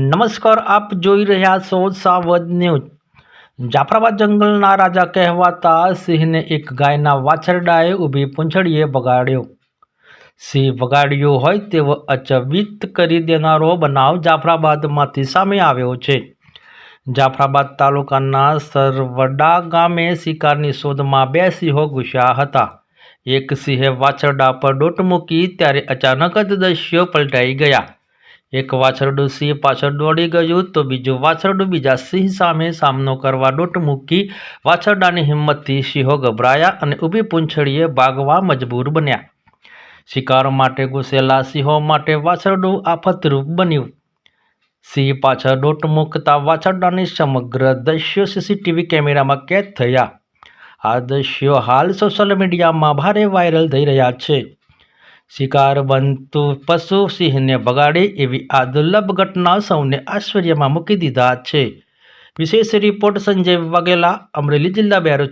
નમસ્કાર, આપ જોઈ રહ્યા છો સાવધ ન્યૂઝ. જાફરાબાદ જંગલના રાજા કહેવાતા સિંહને એક ગાયના વાછરડાએ ઊભી પૂંછડીએ બગાડ્યો સિંહ બગાડ્યો હોય તેવો અચવિત કરી દેનારો બનાવ જાફરાબાદમાંથી સામે આવ્યો છે. જાફરાબાદ તાલુકાના સરવડા ગામે શિકારની શોધમાં બે સિંહો ઘૂસ્યા હતા. એક સિંહે વાછરડા પર દોટ મૂકી, ત્યારે અચાનક જ દ્રશ્યો પલટાઈ ગયા. એક વાછરડું સિંહ પાછળ દોડી ગયું તો બીજું વાછરડું બીજા સિંહ સામે સામનો કરવા દોટ મૂકી વાછરડાની હિંમતથી સિંહો ગભરાયા અને ઊભી પૂંછડીએ ભાગવા મજબૂર બન્યા. શિકાર માટે ઘૂસેલા સિંહો માટે વાછરડું આફતરૂપ બન્યું. સિંહ પાછળ દોટ મૂકતા વાછરડાની સમગ્ર દ્રશ્યો સીસીટીવી કેમેરામાં કેદ થયા. આ દ્રશ્યો હાલ સોશિયલ મીડિયામાં ભારે વાયરલ થઈ રહ્યા છે. શિકાર બનતું પશુ સિંહને બગાડે એવી આ દુર્લભ ઘટના સૌને આશ્ચર્યમાં મૂકી દીધા છે. વિશેષ રિપોર્ટ સંજય વાઘેલા, અમરેલી જિલ્લા બ્યુરો